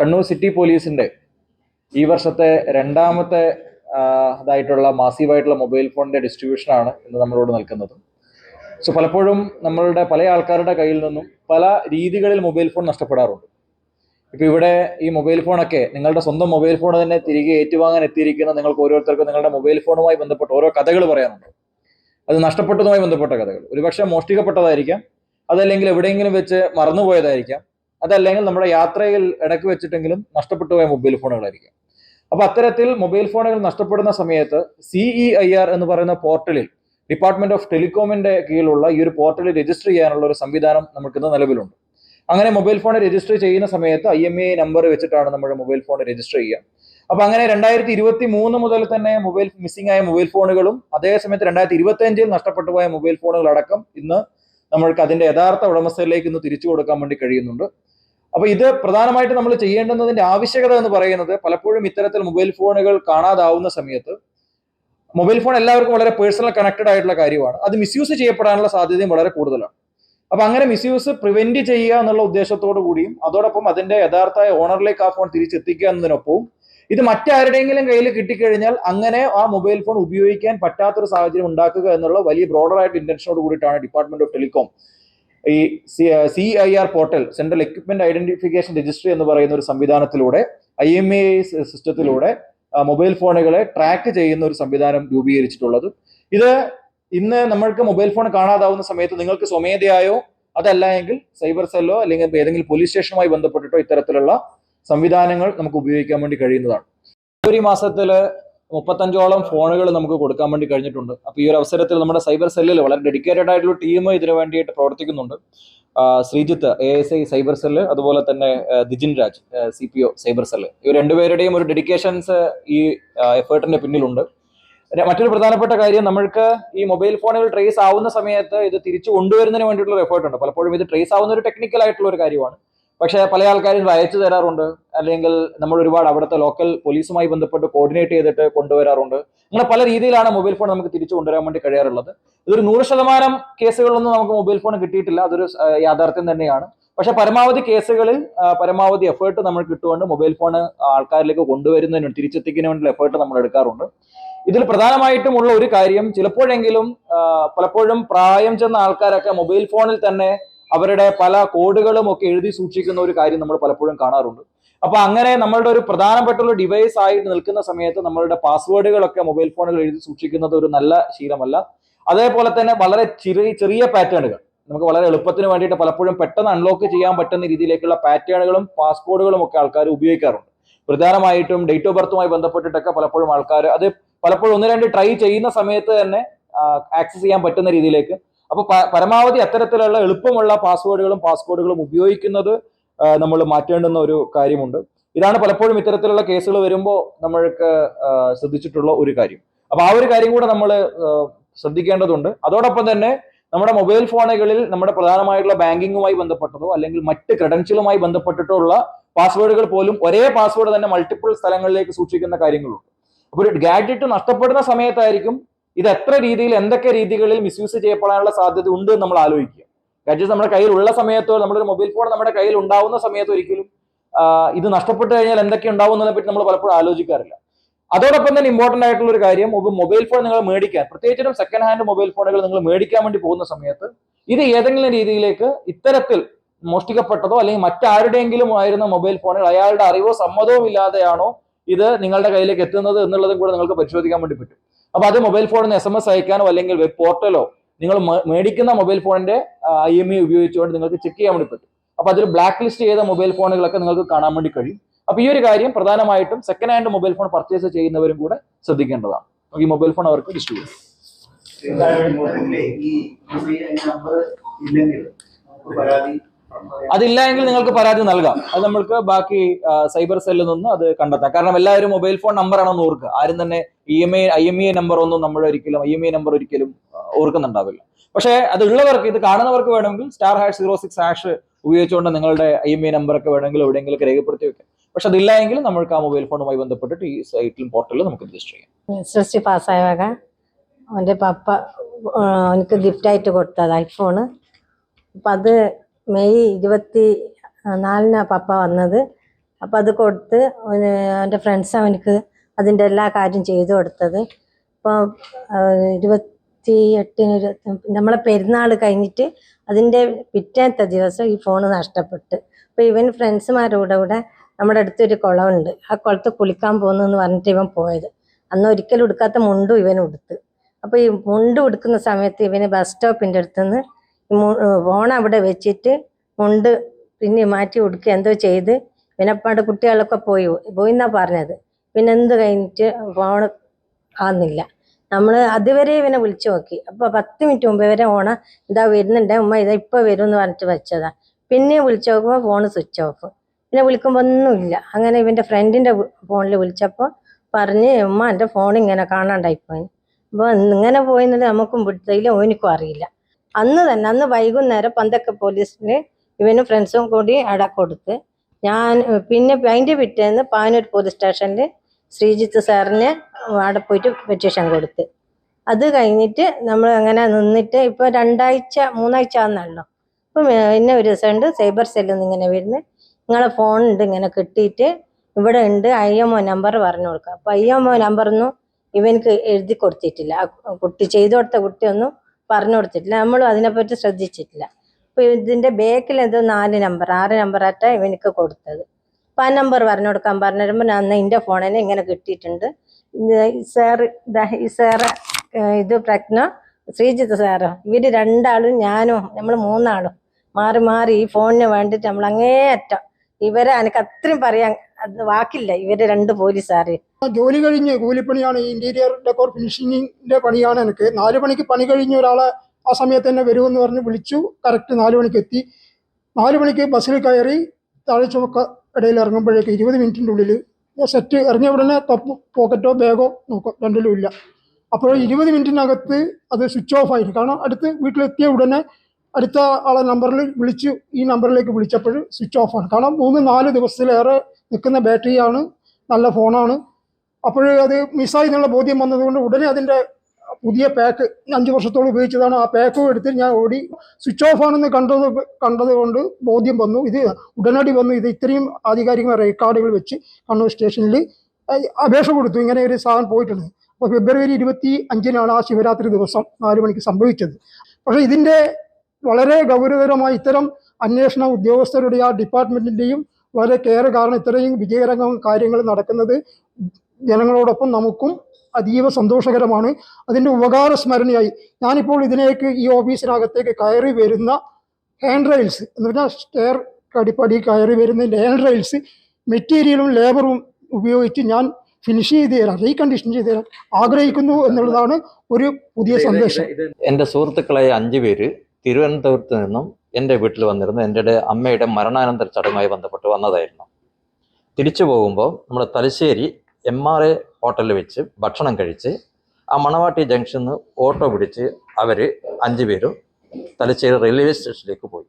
Kannur city പോലീസിന്റെ ഈ വർഷത്തെ രണ്ടാമത്തെ ഇതായിട്ടുള്ള മാസീവായിട്ടുള്ള മൊബൈൽ ഫോണിന്റെ ഡിസ്ട്രിബ്യൂഷനാണ് ഇന്ന് നമ്മളോട് നിൽക്കുന്നത് സോ പലപ്പോഴും നമ്മളുടെ പല ആൾക്കാരുടെ കയ്യിൽ നിന്നും പല രീതികളിൽ മൊബൈൽ ഫോൺ നഷ്ടപ്പെടാറുണ്ട്. ഇപ്പൊ ഇവിടെ ഈ മൊബൈൽ ഫോണൊക്കെ നിങ്ങളുടെ സ്വന്തം മൊബൈൽ ഫോൺ തന്നെ തിരികെ ഏറ്റുവാങ്ങാൻ എത്തിയിരിക്കുന്ന നിങ്ങൾക്ക് ഓരോരുത്തർക്കും നിങ്ങളുടെ മൊബൈൽ ഫോണുമായി ബന്ധപ്പെട്ട് ഓരോ കഥകൾ പറയാനുണ്ട്. അത് നഷ്ടപ്പെട്ടതുമായി ബന്ധപ്പെട്ട കഥകൾ. ഒരുപക്ഷെ മോഷ്ടിക്കപ്പെട്ടതായിരിക്കാം. അതല്ലെങ്കിൽ എവിടെയെങ്കിലും വെച്ച് മറന്നുപോയതായിരിക്കാം. അതല്ലെങ്കിൽ നമ്മുടെ യാത്രയിൽ ഇടയ്ക്ക് വെച്ചിട്ടെങ്കിലും നഷ്ടപ്പെട്ടു പോയ മൊബൈൽ ഫോണുകളായിരിക്കും. അപ്പൊ അത്തരത്തിൽ മൊബൈൽ ഫോണുകൾ നഷ്ടപ്പെടുന്ന സമയത്ത് സിഇ ഐ ആർ എന്ന് പറയുന്ന പോർട്ടലിൽ ഡിപ്പാർട്ട്മെന്റ് ഓഫ് ടെലികോമിന്റെ കീഴിലുള്ള ഈ ഒരു പോർട്ടലിൽ രജിസ്റ്റർ ചെയ്യാനുള്ള ഒരു സംവിധാനം നമുക്ക് ഇന്ന് നിലവിലുണ്ട്. അങ്ങനെ മൊബൈൽ ഫോൺ രജിസ്റ്റർ ചെയ്യുന്ന സമയത്ത് ഐ എം എ നമ്പർ വെച്ചിട്ടാണ് നമ്മുടെ മൊബൈൽ ഫോൺ രജിസ്റ്റർ ചെയ്യുക. അപ്പൊ അങ്ങനെ രണ്ടായിരത്തി ഇരുപത്തി മൂന്ന് മുതൽ തന്നെ മൊബൈൽ മിസ്സിംഗ് ആയ മൊബൈൽ ഫോണുകളും അതേസമയത്ത് രണ്ടായിരത്തി ഇരുപത്തി അഞ്ചിൽ നഷ്ടപ്പെട്ടു പോയ മൊബൈൽ ഫോണുകളടക്കം ഇന്ന് നമ്മൾക്ക് അതിന്റെ യഥാർത്ഥ ഉടമസ്ഥയിലേക്ക് ഇന്ന് തിരിച്ചു കൊടുക്കാൻ വേണ്ടി കഴിയുന്നുണ്ട്. അപ്പൊ ഇത് പ്രധാനമായിട്ട് നമ്മൾ ചെയ്യേണ്ടുന്നതിന്റെ ആവശ്യകത എന്ന് പറയുന്നത് പലപ്പോഴും ഇത്തരത്തിൽ മൊബൈൽ ഫോണുകൾ കാണാതാവുന്ന സമയത്ത് മൊബൈൽ ഫോൺ എല്ലാവർക്കും വളരെ പേഴ്സണൽ കണക്റ്റഡ് ആയിട്ടുള്ള കാര്യമാണ്. അത് മിസ്യൂസ് ചെയ്യപ്പെടാനുള്ള സാധ്യതയും വളരെ കൂടുതലാണ്. അപ്പൊ അങ്ങനെ മിസ്യൂസ് പ്രിവെന്റ് ചെയ്യുക എന്നുള്ള ഉദ്ദേശത്തോടു കൂടിയും അതോടൊപ്പം അതിന്റെ യഥാർത്ഥ ഓണറിലേക്ക് ആ ഫോൺ തിരിച്ചെത്തിക്കുക എന്നതിനൊപ്പവും ഇത് മറ്റാരുടെയെങ്കിലും കയ്യിൽ കിട്ടിക്കഴിഞ്ഞാൽ അങ്ങനെ ആ മൊബൈൽ ഫോൺ ഉപയോഗിക്കാൻ പറ്റാത്തൊരു സാഹചര്യം ഉണ്ടാക്കുക എന്നുള്ള വലിയ ബ്രോഡർ ആയിട്ട് ഇന്റൻഷനോട് കൂടിയിട്ടാണ് ഡിപ്പാർട്ട്മെന്റ് ഓഫ് ടെലികോം ഈ C I R portal central equipment identification registry എന്ന് പറയുന്ന ഒരു സംവിധാനത്തിലൂടെ ഐ എം എ സിസ്റ്റത്തിലൂടെ മൊബൈൽ ഫോണുകളെ ട്രാക്ക് ചെയ്യുന്ന ഒരു സംവിധാനം രൂപീകരിച്ചിട്ടുള്ളത്. ഇത് ഇന്ന് നമ്മൾക്ക് മൊബൈൽ ഫോൺ കാണാതാവുന്ന സമയത്ത് നിങ്ങൾക്ക് സ്വമേധയായോ അതല്ല എങ്കിൽ സൈബർ സെല്ലോ അല്ലെങ്കിൽ ഏതെങ്കിലും പോലീസ് സ്റ്റേഷനുമായി ബന്ധപ്പെട്ടിട്ടോ ഇത്തരത്തിലുള്ള സംവിധാനങ്ങൾ നമുക്ക് ഉപയോഗിക്കാൻ വേണ്ടി കഴിയുന്നതാണ്. ഫെബ്രുവരി മാസത്തിൽ മുപ്പത്തഞ്ചോളം ഫോണുകൾ നമുക്ക് കൊടുക്കാൻ വേണ്ടി കഴിഞ്ഞിട്ടുണ്ട്. അപ്പോൾ ഈ ഒരു അവസരത്തിൽ നമ്മുടെ സൈബർ സെല്ലിൽ വളരെ ഡെഡിക്കേറ്റഡ് ആയിട്ടുള്ള ടീം ഇതിനു വേണ്ടിയിട്ട് പ്രവർത്തിക്കുന്നുണ്ട്. Sreejith A S I cyber cell അതുപോലെ തന്നെ Dijin Raj C P O cyber cell. ഇവർ രണ്ടുപേരുടെയും ഒരു ഡെഡിക്കേഷൻസ് ഈ എഫേർട്ടിന്റെ പിന്നിലുണ്ട്. മറ്റൊരു പ്രധാനപ്പെട്ട കാര്യം നമ്മൾക്ക് ഈ മൊബൈൽ ഫോണുകൾ ട്രേസ് ആവുന്ന സമയത്ത് ഇത് തിരിച്ചു കൊണ്ടുവരുന്നതിന് വേണ്ടിയിട്ടുള്ള എഫേർട്ട് ഉണ്ട് പലപ്പോഴും ഇത് ട്രേസ് ആവുന്ന ഒരു ടെക്നിക്കൽ ആയിട്ടുള്ള ഒരു കാര്യമാണ്. പക്ഷേ പല ആൾക്കാരും അയച്ചു തരാറുണ്ട്. അല്ലെങ്കിൽ നമ്മൾ ഒരുപാട് അവിടുത്തെ ലോക്കൽ പോലീസുമായി ബന്ധപ്പെട്ട് കോർഡിനേറ്റ് ചെയ്തിട്ട് കൊണ്ടുവരാറുണ്ട്. അങ്ങനെ പല രീതിയിലാണ് മൊബൈൽ ഫോൺ നമുക്ക് തിരിച്ചു കൊണ്ടുവരാൻ വേണ്ടി കഴിയാറുള്ളത്. ഇതൊരു നൂറ് ശതമാനം കേസുകളിലൊന്നും നമുക്ക് മൊബൈൽ ഫോൺ കിട്ടിയിട്ടില്ല. അതൊരു യാഥാർത്ഥ്യം തന്നെയാണ്. പക്ഷെ പരമാവധി കേസുകളിൽ പരമാവധി എഫേർട്ട് നമ്മൾ കിട്ടുകൊണ്ട് മൊബൈൽ ഫോൺ ആൾക്കാരിലേക്ക് കൊണ്ടുവരുന്നതിന് തിരിച്ചെത്തിക്കുന്നതിന് വേണ്ടി എഫേർട്ട് നമ്മൾ എടുക്കാറുണ്ട്. ഇതിൽ പ്രധാനമായിട്ടും ഉള്ള ഒരു കാര്യം ചിലപ്പോഴെങ്കിലും പലപ്പോഴും പ്രായം ചെന്ന ആൾക്കാരൊക്കെ മൊബൈൽ ഫോണിൽ തന്നെ അവരുടെ പല കോഡുകളും ഒക്കെ എഴുതി സൂക്ഷിക്കുന്ന ഒരു കാര്യം നമ്മൾ പലപ്പോഴും കാണാറുണ്ട്. അപ്പൊ അങ്ങനെ നമ്മളുടെ ഒരു പ്രധാനപ്പെട്ട ഒരു ഡിവൈസ് ആയിട്ട് നിൽക്കുന്ന സമയത്ത് നമ്മളുടെ പാസ്വേഡുകളൊക്കെ മൊബൈൽ ഫോണുകൾ എഴുതി സൂക്ഷിക്കുന്നത് ഒരു നല്ല ശീലമല്ല. അതേപോലെ തന്നെ വളരെ ചെറിയ ചെറിയ പാറ്റേണുകൾ. നമുക്ക് വളരെ എളുപ്പത്തിന് വേണ്ടിയിട്ട് പലപ്പോഴും പെട്ടെന്ന് അൺലോക്ക് ചെയ്യാൻ പറ്റുന്ന രീതിയിലേക്കുള്ള പാറ്റേണുകളും പാസ്പോർട്ടുകളും ഒക്കെ ആൾക്കാർ ഉപയോഗിക്കാറുണ്ട്. പ്രധാനമായിട്ടും ഡേറ്റ് ഓഫ് ബർത്തുമായി ബന്ധപ്പെട്ടിട്ടൊക്കെ പലപ്പോഴും ആൾക്കാർ അത് പലപ്പോഴും ഒന്ന് രണ്ട് ട്രൈ ചെയ്യുന്ന സമയത്ത് തന്നെ ആക്സസ് ചെയ്യാൻ പറ്റുന്ന രീതിയിലേക്ക് അപ്പൊ പരമാവധി അത്തരത്തിലുള്ള എളുപ്പമുള്ള പാസ്വേഡുകളും പാസ്വേഡുകളും ഉപയോഗിക്കുന്നത് നമ്മൾ മാറ്റേണ്ടുന്ന ഒരു കാര്യമുണ്ട്. ഇതാണ് പലപ്പോഴും ഇത്തരത്തിലുള്ള കേസുകൾ വരുമ്പോൾ നമ്മൾക്ക് ശ്രദ്ധിച്ചിട്ടുള്ള ഒരു കാര്യം. അപ്പൊ ആ ഒരു കാര്യം കൂടെ നമ്മൾ ശ്രദ്ധിക്കേണ്ടതുണ്ട്. അതോടൊപ്പം തന്നെ നമ്മുടെ മൊബൈൽ ഫോണുകളിൽ നമ്മുടെ പ്രധാനമായിട്ടുള്ള ബാങ്കിങ്ങുമായി ബന്ധപ്പെട്ടതോ അല്ലെങ്കിൽ മറ്റ് ക്രെഡൻഷ്യലുമായി ബന്ധപ്പെട്ടിട്ടുള്ള പാസ്വേഡുകൾ പോലും ഒരേ പാസ്വേഡ് തന്നെ മൾട്ടിപ്പിൾ സ്ഥലങ്ങളിലേക്ക് സൂക്ഷിക്കുന്ന കാര്യങ്ങളുണ്ട്. അപ്പോൾ ഒരു ഗാഡ്ജറ്റ് നഷ്ടപ്പെടുന്ന സമയത്തായിരിക്കും ഇത് എത്ര രീതിയിൽ എന്തൊക്കെ രീതികളിൽ മിസ്യൂസ് ചെയ്യപ്പെടാനുള്ള സാധ്യത ഉണ്ട് എന്ന് നമ്മൾ ആലോചിക്കുക. ഗഡ്ജറ്റ് നമ്മുടെ കയ്യിൽ ഉള്ള സമയത്തോ നമ്മുടെ ഒരു മൊബൈൽ ഫോൺ നമ്മുടെ കയ്യിൽ ഉണ്ടാവുന്ന സമയത്ത് ഒരിക്കലും ഇത് നഷ്ടപ്പെട്ടു കഴിഞ്ഞാൽ എന്തൊക്കെ ഉണ്ടാവും പറ്റി നമ്മൾ പലപ്പോഴും ആലോചിക്കാറില്ല. അതോടൊപ്പം തന്നെ ഇമ്പോർട്ടന്റ് ആയിട്ടുള്ള ഒരു കാര്യം മൊബൈൽ ഫോൺ നിങ്ങൾ മേടിക്കാൻ പ്രത്യേകിച്ചും സെക്കൻഡ് ഹാൻഡ് മൊബൈൽ ഫോണുകൾ നിങ്ങൾ മേടിക്കാൻ വേണ്ടി പോകുന്ന സമയത്ത് ഇത് ഏതെങ്കിലും രീതിയിലേക്ക് ഇത്തരത്തിൽ മോഷ്ടിക്കപ്പെട്ടതോ അല്ലെങ്കിൽ മറ്റാരുടെയെങ്കിലും ആയിരുന്ന മൊബൈൽ ഫോണുകൾ അയാളുടെ അറിവോ സമ്മതവും ഇല്ലാതെയാണോ ഇത് നിങ്ങളുടെ കയ്യിലേക്ക് എത്തുന്നത് എന്നുള്ളതും കൂടെ നിങ്ങൾക്ക് പരിശോധിക്കാൻ വേണ്ടി പറ്റും. അപ്പൊ അത് മൊബൈൽ ഫോണിൽ എസ് എം എസ് അയക്കാനോ അല്ലെങ്കിൽ വെബ് പോർട്ടലോ നിങ്ങൾ മേടിക്കുന്ന മൊബൈൽ ഫോണിന്റെ ഐ എം ഇ ഉപയോഗിച്ചുകൊണ്ട് നിങ്ങൾക്ക് ചെക്ക് ചെയ്യാൻ വേണ്ടി പറ്റും. അപ്പൊ അതിൽ ബ്ലാക്ക് ലിസ്റ്റ് ചെയ്ത മൊബൈൽ ഫോണുകളൊക്കെ നിങ്ങൾക്ക് കാണാൻ വേണ്ടി കഴിയും. അപ്പൊ ഈ ഒരു കാര്യം പ്രധാനമായിട്ടും second hand mobile phone purchase ചെയ്യുന്നവരും കൂടെ ശ്രദ്ധിക്കേണ്ടതാണ്. ഈ മൊബൈൽ ഫോൺ അവർക്ക് ഡിസ്ട്രിബ്യൂട്ട് അതില്ല എങ്കിൽ നിങ്ങൾക്ക് പരാതി നൽകാം. അത് നമ്മൾക്ക് ബാക്കി സൈബർ സെല്ലിൽ നിന്ന് അത് കണ്ടെത്താം. കാരണം എല്ലാവരും മൊബൈൽ ഫോൺ നമ്പർ ആണെന്ന് ഓർക്കുക ആരും തന്നെ E M I I M E number ഒന്നും നമ്മൾ ഒരിക്കലും ഐ എം ഇ നമ്പർ ഒരിക്കലും ഓർക്കുന്നുണ്ടാവില്ല. പക്ഷേ അത് ഉള്ളവർക്ക് ഇത് കാണുന്നവർക്ക് വേണമെങ്കിൽ star hash zero six hash ഉപയോഗിച്ചുകൊണ്ട് നിങ്ങളുടെ ഐ എം ഇ നമ്പർ ഒക്കെ വേണമെങ്കിൽ എവിടെയെങ്കിലും രേഖപ്പെടുത്തി വെക്കാം. പക്ഷെ അതില്ല എങ്കിൽ നമ്മൾക്ക് ആ മൊബൈൽ ഫോണുമായി ബന്ധപ്പെട്ടിട്ട് ഈ സൈറ്റിലും പോർട്ടലിലും നമുക്ക് രജിസ്റ്റർ ചെയ്യാം. എസ് എൽ സി പാസ്സായವಾಗ അവന്റെ പപ്പ എനിക്ക് ഗിഫ്റ്റ് ഗിഫ്റ്റായിട്ട് കൊടുത്തത് ഐഫോണ് അപ്പം അത് മെയ് ഇരുപത്തി നാലിനാണ് പപ്പ വന്നത്. അപ്പം അത് കൊടുത്ത് അവന് എന്റെ ഫ്രണ്ട്സ് അവനക്ക് അതിന്റെ എല്ലാ കാര്യം ചെയ്തു കൊടുത്തത്. ഇപ്പോൾ ഇരുപത്തി എട്ടിന് ഇരുപത്തി നമ്മളെ പെരുന്നാൾ കഴിഞ്ഞിട്ട് അതിന്റെ പിറ്റേത്തെ ദിവസം ഈ ഫോൺ നഷ്ടപ്പെട്ട്. അപ്പോൾ ഇവൻ ഫ്രണ്ട്സുമാരുടെ കൂടെ നമ്മുടെ അടുത്തൊരു കുളമുണ്ട്. ആ കുളത്ത് കുളിക്കാൻ പോകുന്നു എന്ന് പറഞ്ഞിട്ട് ഇവൻ പോയത്. അന്ന് ഒരിക്കലും ഉടുക്കാത്ത മുണ്ടും ഇവൻ ഉടുത്ത്. അപ്പോൾ ഈ മുണ്ട് ഉടുക്കുന്ന സമയത്ത് ഇവന് ബസ് സ്റ്റോപ്പിന്റെ അടുത്തുനിന്ന് ഫോൺ അവിടെ വെച്ചിട്ട് മുണ്ട് പിന്നെ മാറ്റി ഉടുക്കുക എന്തോ ചെയ്ത്. ഇവനപ്പാട് കുട്ടികളൊക്കെ പോയി പോയി എന്നാണ് പറഞ്ഞത്. പിന്നെ എന്ത് കഴിഞ്ഞിട്ട് ഫോൺ ആകുന്നില്ല നമ്മൾ അതുവരെ ഇവനെ വിളിച്ചു നോക്കി. അപ്പൊ പത്ത് മിനിറ്റ് മുമ്പ് വരെ ഓണ ഇതാ വരുന്നുണ്ട് ഉമ്മ ഇതാ ഇപ്പൊ വരും എന്ന് പറഞ്ഞിട്ട് വെച്ചതാ. പിന്നെ വിളിച്ചു നോക്കുമ്പോൾ ഫോൺ സ്വിച്ച് ഓഫ് പിന്നെ വിളിക്കുമ്പോൾ ഒന്നുമില്ല. അങ്ങനെ ഇവന്റെ ഫ്രണ്ടിന്റെ ഫോണിൽ വിളിച്ചപ്പോൾ പറഞ്ഞ് ഉമ്മ എന്റെ ഫോൺ ഇങ്ങനെ കാണാണ്ടായിപ്പോയി. അപ്പോൾ ഇങ്ങനെ പോയെന്നുള്ളത് നമുക്കും പിടുത്തയില്ല ഓനിക്കും അറിയില്ല. അന്ന് തന്നെ അന്ന് വൈകുന്നേരം പന്തക്ക പോലീസിൽ ഇവനും ഫ്രണ്ട്സും കൂടി അട കൊടുത്ത് ഞാൻ പിന്നെ അതിന്റെ പിറ്റേന്ന് പാനൂർ പോലീസ് സ്റ്റേഷനിൽ ശ്രീജിത്ത് സാറിന് അവിടെ പോയിട്ട് പെറ്റീഷൻ കൊടുത്ത്. അത് കഴിഞ്ഞിട്ട് നമ്മൾ അങ്ങനെ നിന്നിട്ട് ഇപ്പോൾ രണ്ടാഴ്ച മൂന്നാഴ്ച ആണെന്നല്ലോ അപ്പം പിന്നെ ഒരു ദിവസം ഉണ്ട് സൈബർ സെല്ലിൽ നിന്ന് ഇങ്ങനെ വരുന്നത് നിങ്ങളെ ഫോൺ ഉണ്ട് ഇങ്ങനെ കിട്ടിയിട്ട് ഇവിടെ ഉണ്ട് ഐ എം ഒ നമ്പർ പറഞ്ഞു കൊടുക്കുക അപ്പൊ ഐ എം ഒ നമ്പറൊന്നും ഇവനക്ക് എഴുതി കൊടുത്തിട്ടില്ല. കുട്ടി ചെയ്തു കൊടുത്ത കുട്ടിയൊന്നും പറഞ്ഞു കൊടുത്തിട്ടില്ല. നമ്മളും അതിനെപ്പറ്റി ശ്രദ്ധിച്ചിട്ടില്ല. അപ്പോൾ ഇതിന്റെ ബാക്കിൽ എന്തോ നാല് നമ്പർ ആറ് നമ്പറായിട്ടാണ് ഇവനക്ക് കൊടുത്തത്. ആ നമ്പർ പറഞ്ഞു കൊടുക്കാൻ പറഞ്ഞു തരുമ്പോൾ ഞാൻ എന്റെ ഫോണിന് ഇങ്ങനെ കിട്ടിയിട്ടുണ്ട്. സാറ് ഈ സാറ് ഇത് പ്രജ്ഞ ശ്രീജിത്ത് സാറോ. ഇവർ രണ്ടാളും ഞാനും നമ്മൾ മൂന്നാളും മാറി മാറി ഈ ഫോണിന് വേണ്ടിയിട്ട് നമ്മൾ അങ്ങേയറ്റം ഇവരെ എനിക്ക് അത്രയും പറയാൻ അത് വാക്കില്ല. ഇവർ രണ്ട് പോലീസുകാര് ജോലി കഴിഞ്ഞ് കൂലിപ്പണിയാണ് ഇന്റീരിയർ ഡെക്കോർ ഫിനിഷിങ്ങിന്റെ പണിയാണ് എനിക്ക്. നാല് മണിക്ക് പണി കഴിഞ്ഞ ഒരാളെ ആ സമയത്ത് തന്നെ വരുമെന്ന് പറഞ്ഞ് വിളിച്ചു. കറക്റ്റ് നാല് മണിക്ക് എത്തി. നാല് മണിക്ക് ബസ്സിൽ കയറി താഴെ ചുമക്ക ഇടയിൽ ഇറങ്ങുമ്പോഴേക്ക് ഇരുപത് മിനിറ്റിന്റെ ഉള്ളിൽ സെറ്റ് ഇറങ്ങിയ ഉടനെ തപ്പ് പോക്കറ്റോ ബാഗോ നോക്കും. രണ്ടിലും ഇല്ല. അപ്പോൾ ഇരുപത് മിനിറ്റിനകത്ത് അത് സ്വിച്ച് ഓഫ് ആയിരുന്നു കാരണം അടുത്ത് വീട്ടിലെത്തിയ ഉടനെ അടുത്ത ആളെ നമ്പറിൽ വിളിച്ച് ഈ നമ്പറിലേക്ക് വിളിച്ചപ്പോൾ സ്വിച്ച് ഓഫ് ആണ്. കാരണം മൂന്ന് നാല് ദിവസത്തിലേറെ നിൽക്കുന്ന ബാറ്ററിയാണ് നല്ല ഫോണാണ് അപ്പോൾ അത് മിസ്സായി എന്നുള്ള ബോധ്യം വന്നതുകൊണ്ട് ഉടനെ അതിന്റെ പുതിയ പാക്ക് അഞ്ച് വർഷത്തോളം ഉപയോഗിച്ചതാണ്. ആ പാക്കും എടുത്ത് ഞാൻ ഓടി സ്വിച്ച് ഓഫ് ആണെന്ന് കണ്ടത് കണ്ടത് കൊണ്ട് ബോധ്യം വന്നു. ഇത് ഉടനടി വന്നു. ഇത് ഇത്രയും ആധികാരികമായ റെക്കോർഡുകൾ വെച്ച് കണ്ണൂർ സ്റ്റേഷനിൽ അപേക്ഷ കൊടുത്തു. ഇങ്ങനെ ഒരു സാധനം പോയിട്ടുണ്ട്. അപ്പോൾ ഫെബ്രുവരി ഇരുപത്തി അഞ്ചിനാണ് ആ ശിവരാത്രി ദിവസം നാല് മണിക്ക് സംഭവിച്ചത്. പക്ഷേ ഇതിന്റെ വളരെ ഗൗരവകരമായ ഇത്തരം അന്വേഷണ ഉദ്യോഗസ്ഥരുടെ ആ ഡിപ്പാർട്ട്മെന്റിന്റെയും വളരെ കെയർ കാരണം ഇത്രയും വിജയകരമായ കാര്യങ്ങൾ നടക്കുന്നത് ജനങ്ങളോടൊപ്പം നമുക്കും അതീവ സന്തോഷകരമാണ്. അതിന്റെ ഉപകാര സ്മരണയായി ഞാനിപ്പോൾ ഇതിലേക്ക് ഈ ഓഫീസിനകത്തേക്ക് കയറി വരുന്ന ഹാൻഡ് റെയിൽസ് എന്ന് പറഞ്ഞാൽ സ്റ്റെയർ കടിപ്പടി കയറി വരുന്ന ഹാൻഡ് റെയിൽസ് മെറ്റീരിയലും ലേബറും ഉപയോഗിച്ച് ഞാൻ ഫിനിഷ് ചെയ്ത് തരാം റീകണ്ടീഷൻ ചെയ്ത് തരാൻ ആഗ്രഹിക്കുന്നു എന്നുള്ളതാണ് ഒരു പുതിയ സന്ദേശം. എന്റെ സുഹൃത്തുക്കളായ അഞ്ചു പേര് തിരുവനന്തപുരത്ത് നിന്നും എന്റെ വീട്ടിൽ വന്നിരുന്നു. എന്റെ അമ്മയുടെ മരണാനന്തര ചടങ്ങുമായി ബന്ധപ്പെട്ട് വന്നതായിരുന്നു. തിരിച്ചു പോകുമ്പോൾ നമ്മുടെ തലശ്ശേരി എം ആർ എ ഹോട്ടലിൽ വെച്ച് ഭക്ഷണം കഴിച്ച് ആ മണവാട്ടി ജംഗ്ഷനിൽ നിന്ന് ഓട്ടോ പിടിച്ച് അവർ അഞ്ചു പേരും തലശ്ശേരി റെയിൽവേ സ്റ്റേഷനിലേക്ക് പോയി.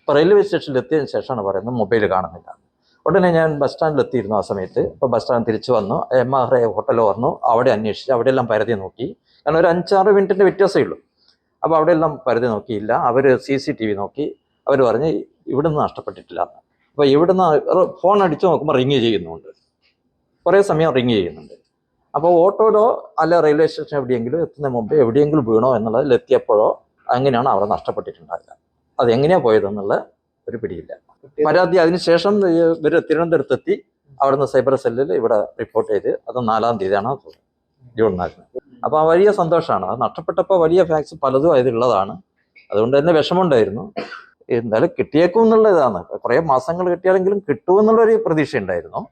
അപ്പോൾ റെയിൽവേ സ്റ്റേഷനിൽ എത്തിയതിന് ശേഷമാണ് പറയുന്നത് മൊബൈൽ കാണുന്നില്ല. ഉടനെ ഞാൻ ബസ് സ്റ്റാൻഡിൽ എത്തിയിരുന്നു ആ സമയത്ത്. അപ്പോൾ ബസ് സ്റ്റാൻഡ് തിരിച്ചു വന്നു. എം ആർ എ ഹോട്ടലിൽ വന്നു. അവിടെ അന്വേഷിച്ച് അവിടെയെല്ലാം പരതി നോക്കി. കാരണം ഒരു അഞ്ചാറ് മിനിറ്റിന്റെ വ്യത്യാസമേ ഉള്ളൂ. അപ്പോൾ അവിടെയെല്ലാം പരതി നോക്കിയില്ല. അവർ സി സി ടി വി നോക്കി. അവർ പറഞ്ഞ് ഇവിടുന്ന് നഷ്ടപ്പെട്ടിട്ടില്ല. അപ്പോൾ ഇവിടുന്ന് ഫോൺ അടിച്ചു നോക്കുമ്പോൾ റിങ് ചെയ്യുന്നുണ്ട്. കുറേ സമയം റിങ് ചെയ്യുന്നുണ്ട്. അപ്പോൾ ഓട്ടോയിലോ അല്ല റെയിൽവേ സ്റ്റേഷൻ എവിടെയെങ്കിലും എത്തുന്ന മുമ്പ് എവിടെയെങ്കിലും വീണോ എന്നുള്ളതിൽ എത്തിയപ്പോഴോ അങ്ങനെയാണ് അവിടെ നഷ്ടപ്പെട്ടിട്ടുണ്ടാകുക അത് എങ്ങനെയാണ് പോയതെന്നുള്ള ഒരു പിടിയില്ല. പരാതി അതിനുശേഷം ഇവർ തിരുവനന്തപുരത്തെത്തി. അവിടുന്ന് സൈബർ സെല്ലിൽ ഇവിടെ റിപ്പോർട്ട് ചെയ്ത് അത് നാലാം തീയതിയാണ് ജൂൺ നാലിന്. അപ്പോൾ വലിയ സന്തോഷമാണ്. അത് നഷ്ടപ്പെട്ടപ്പോൾ വലിയ ഫാക്സ് പലതും അതിലുള്ളതാണ്. അതുകൊണ്ട് തന്നെ വിഷമമുണ്ടായിരുന്നു. എന്തായാലും കിട്ടിയേക്കും എന്നുള്ള ഇതാണ്. കുറേ മാസങ്ങൾ കിട്ടിയാലെങ്കിലും കിട്ടുമെന്നുള്ളൊരു പ്രതീക്ഷ ഉണ്ടായിരുന്നു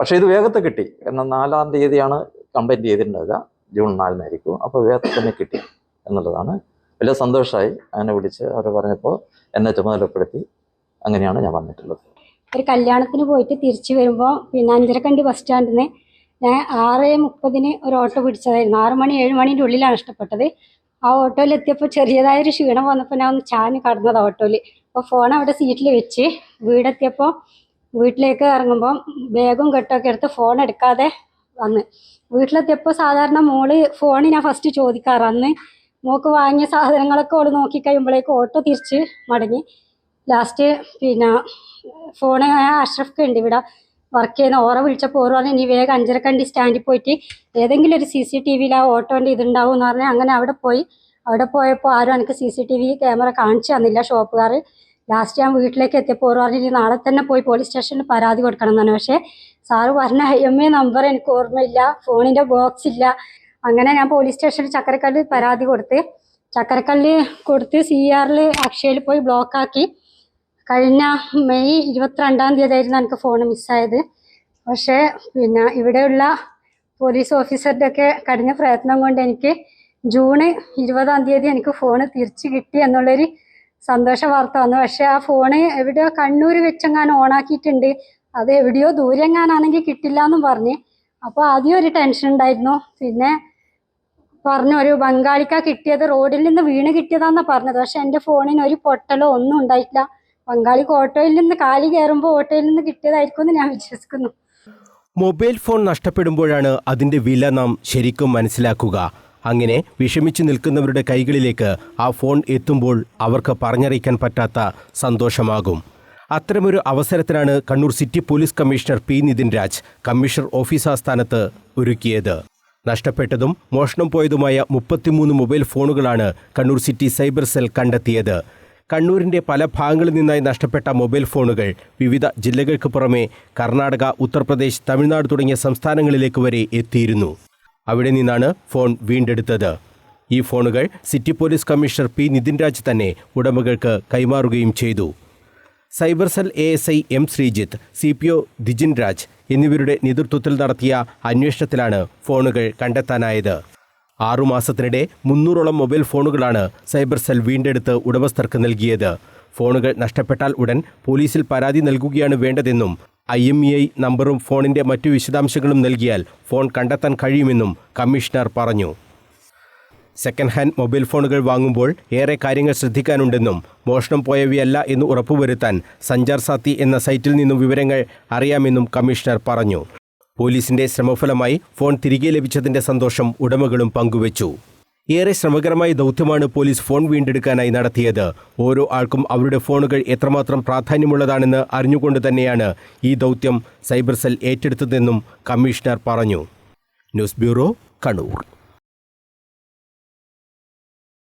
പക്ഷേ ഇത് വേഗത്തെ കിട്ടി. കാരണം നാലാം തീയതിയാണ് കംപ്ലൈന്റ് ചെയ്തിട്ടുണ്ടാവുക. ജൂൺ നാലിനായിരിക്കും. അപ്പോൾ വേഗത്തിൽ തന്നെ കിട്ടി എന്നുള്ളതാണ്. വലിയ സന്തോഷമായി അങ്ങനെ വിളിച്ച് അവർ പറഞ്ഞപ്പോൾ എന്നെ ചുമതലപ്പെടുത്തി. അങ്ങനെയാണ് ഞാൻ വന്നിട്ടുള്ളത്. ഒരു കല്യാണത്തിന് പോയിട്ട് തിരിച്ചു വരുമ്പോൾ പിന്നെ അഞ്ചരക്കണ്ടി ബസ് സ്റ്റാൻഡിൽ നിന്ന് ഞാൻ ആറ് മുപ്പതിന് ഒരു ഓട്ടോ പിടിച്ചതായിരുന്നു. ആറ് മണി ഏഴ് മണീന്റെ ഉള്ളിലാണ് ഇഷ്ടപ്പെട്ടത്. ആ ഓട്ടോയിൽ എത്തിയപ്പോൾ ചെറിയതായൊരു ക്ഷീണം വന്നപ്പോൾ ഞാൻ ഒന്ന് ചാഞ്ഞ് കടന്നത് ഓട്ടോയിൽ. അപ്പോൾ ഫോൺ അവിടെ സീറ്റിൽ വെച്ച് വീടെത്തിയപ്പോൾ വീട്ടിലേക്ക് ഇറങ്ങുമ്പം ബാഗും കെട്ടൊക്കെ എടുത്ത് ഫോൺ എടുക്കാതെ വന്ന്. വീട്ടിലെത്തിയപ്പോൾ സാധാരണ മോൾ ഫോൺ ഞാൻ ഫസ്റ്റ് ചോദിക്കാറ്. അന്ന് മോക്ക് വാങ്ങിയ സാധനങ്ങളൊക്കെ ഓൾ നോക്കി കഴിയുമ്പോഴേക്കും ഓട്ടോ തിരിച്ച് മടങ്ങി. ലാസ്റ്റ് പിന്നെ ഫോണ് അഷ്റഫ് ഉണ്ട് ഇവിടെ. വർക്ക് ചെയ്യുന്ന ഓറ വിളിച്ചപ്പോൾ ഓറ് പറഞ്ഞു നീ വേഗം അഞ്ചരക്കണ്ടി സ്റ്റാൻഡിൽ പോയിട്ട് ഏതെങ്കിലും ഒരു സി സി ടി വിയിൽ ആ ഓട്ടോന്റെ ഇതുണ്ടാവും എന്ന് പറഞ്ഞാൽ അങ്ങനെ അവിടെ പോയി. അവിടെ പോയപ്പോൾ ആരും എനിക്ക് C C T V camera കാണിച്ചു തന്നില്ല ഷോപ്പുകാർ ലാസ്റ്റ് ഞാൻ വീട്ടിലേക്ക് എത്തിയപ്പോൾ ഓർ പറഞ്ഞു "ഇനി നാളെ തന്നെ പോയി പോലീസ് സ്റ്റേഷനിൽ പരാതി കൊടുക്കണം എന്നാണ് പക്ഷേ സാറ് പറഞ്ഞ ഐ എം എ നമ്പർ എനിക്ക് ഓർമ്മയില്ല ഫോണിന്റെ ബോക്സ് ഇല്ല. അങ്ങനെ ഞാൻ പോലീസ് സ്റ്റേഷനിൽ ചക്കരക്കല്ലിൽ പരാതി കൊടുത്ത് ചക്കരക്കല്ലിൽ കൊടുത്ത് സി ആറിൽ അക്ഷയയിൽ പോയി ബ്ലോക്കാക്കി കഴിഞ്ഞ മെയ് ഇരുപത്തിരണ്ടാം തീയതി ആയിരുന്നു എനിക്ക് ഫോൺ മിസ്സായത് പക്ഷേ പിന്നെ ഇവിടെയുള്ള പോലീസ് ഓഫീസറുടെ ഒക്കെ കഠിന പ്രയത്നം കൊണ്ട് എനിക്ക് ജൂണ് ഇരുപതാം തീയതി എനിക്ക് ഫോൺ തിരിച്ചു കിട്ടി എന്നുള്ളൊരു സന്തോഷ വാർത്ത വന്നു. പക്ഷെ ആ ഫോണ് എവിടെയോ കണ്ണൂർ വെച്ചെങ്ങാനും ഓണാക്കിയിട്ടുണ്ട്. അത് എവിടെയോ ദൂരെ എങ്ങാനാണെങ്കിൽ കിട്ടില്ല എന്നും പറഞ്ഞ്. അപ്പോൾ ആദ്യം ഒരു ടെൻഷൻ ഉണ്ടായിരുന്നു. പിന്നെ പറഞ്ഞു ഒരു ബംഗാളിക്ക കിട്ടിയത് റോഡിൽ നിന്ന് വീണ് കിട്ടിയതാന്നാ പറഞ്ഞത്. പക്ഷെ എന്റെ ഫോണിന് ഒരു പൊട്ടലോ ഒന്നും ഉണ്ടായിട്ടില്ല. ബംഗാളിക്ക് ഓട്ടോയിൽ നിന്ന് കാലി കയറുമ്പോൾ ഓട്ടോയിൽ നിന്ന് കിട്ടിയതായിരിക്കും എന്ന് ഞാൻ വിശ്വസിക്കുന്നു. മൊബൈൽ ഫോൺ നഷ്ടപ്പെടുമ്പോഴാണ് അതിന്റെ വില നാം ശരിക്കും മനസ്സിലാക്കുക. അങ്ങനെ വിഷമിച്ചു നിൽക്കുന്നവരുടെ കൈകളിലേക്ക് ആ ഫോൺ എത്തുമ്പോൾ അവർക്ക് പറഞ്ഞറിയിക്കാൻ പറ്റാത്ത സന്തോഷമാകും. അത്തരമൊരു അവസരത്തിലാണ് Kannur city police commissioner P Nitin Raj commissioner office ആസ്ഥാനത്ത് ഒരുക്കിയത്. നഷ്ടപ്പെട്ടതും മോഷണം പോയതുമായ മുപ്പത്തിമൂന്ന് മൊബൈൽ ഫോണുകളാണ് കണ്ണൂർ സിറ്റി സൈബർ സെൽ കണ്ടെത്തിയത്. കണ്ണൂരിന്റെ പല ഭാഗങ്ങളിൽ നിന്നായി നഷ്ടപ്പെട്ട മൊബൈൽ ഫോണുകൾ വിവിധ ജില്ലകൾക്ക് പുറമെ കർണാടക ഉത്തർപ്രദേശ് തമിഴ്നാട് തുടങ്ങിയ സംസ്ഥാനങ്ങളിലേക്ക് വരെ എത്തിയിരുന്നു. അവിടെ നിന്നാണ് ഫോൺ വീണ്ടെടുത്തത്. ഈ ഫോണുകൾ city police commissioner P Nitin Raj തന്നെ ഉടമകൾക്ക് കൈമാറുകയും ചെയ്തു. Cyber cell A S I M Sreejith C P O Dijin Raj എന്നിവരുടെ നേതൃത്വത്തിൽ നടത്തിയ അന്വേഷണത്തിലാണ് ഫോണുകൾ കണ്ടെത്താനായത്. ആറുമാസത്തിനിടെ മുന്നൂറോളം മൊബൈൽ ഫോണുകളാണ് സൈബർ സെൽ വീണ്ടെടുത്ത് ഉടമസ്ഥർക്ക് നൽകിയത്. ഫോണുകൾ നഷ്ടപ്പെട്ടാൽ ഉടൻ പോലീസിൽ പരാതി നൽകുകയാണ് വേണ്ടതെന്നും ഐ എം ഇ ഐ നമ്പറും ഫോണിന്റെ മറ്റു വിശദാംശങ്ങളും നൽകിയാൽ ഫോൺ കണ്ടെത്താൻ കഴിയുമെന്നും കമ്മീഷണർ പറഞ്ഞു. സെക്കൻഡ് ഹാൻഡ് മൊബൈൽ ഫോണുകൾ വാങ്ങുമ്പോൾ ഏറെ കാര്യങ്ങൾ ശ്രദ്ധിക്കാനുണ്ടെന്നും മോഷണം പോയവയല്ല എന്ന് ഉറപ്പുവരുത്താൻ സഞ്ചാർ സാത്തി എന്ന സൈറ്റിൽ നിന്നും വിവരങ്ങൾ അറിയാമെന്നും കമ്മീഷണർ പറഞ്ഞു. പോലീസിന്റെ ശ്രമഫലമായി ഫോൺ തിരികെ ലഭിച്ചതിന്റെ സന്തോഷം ഉടമകളും പങ്കുവച്ചു. ഏറെ ശ്രമകരമായ ദൗത്യമാണ് പോലീസ് ഫോൺ വീണ്ടെടുക്കാനായി നടത്തിയത്. ഓരോ ആൾക്കും അവരുടെ ഫോണുകൾ എത്രമാത്രം പ്രാധാന്യമുള്ളതാണെന്ന് അറിഞ്ഞുകൊണ്ട് തന്നെയാണ് ഈ ദൗത്യം സൈബർ സെൽ ഏറ്റെടുത്തതെന്നും കമ്മീഷണർ പറഞ്ഞു. News bureau Kannur.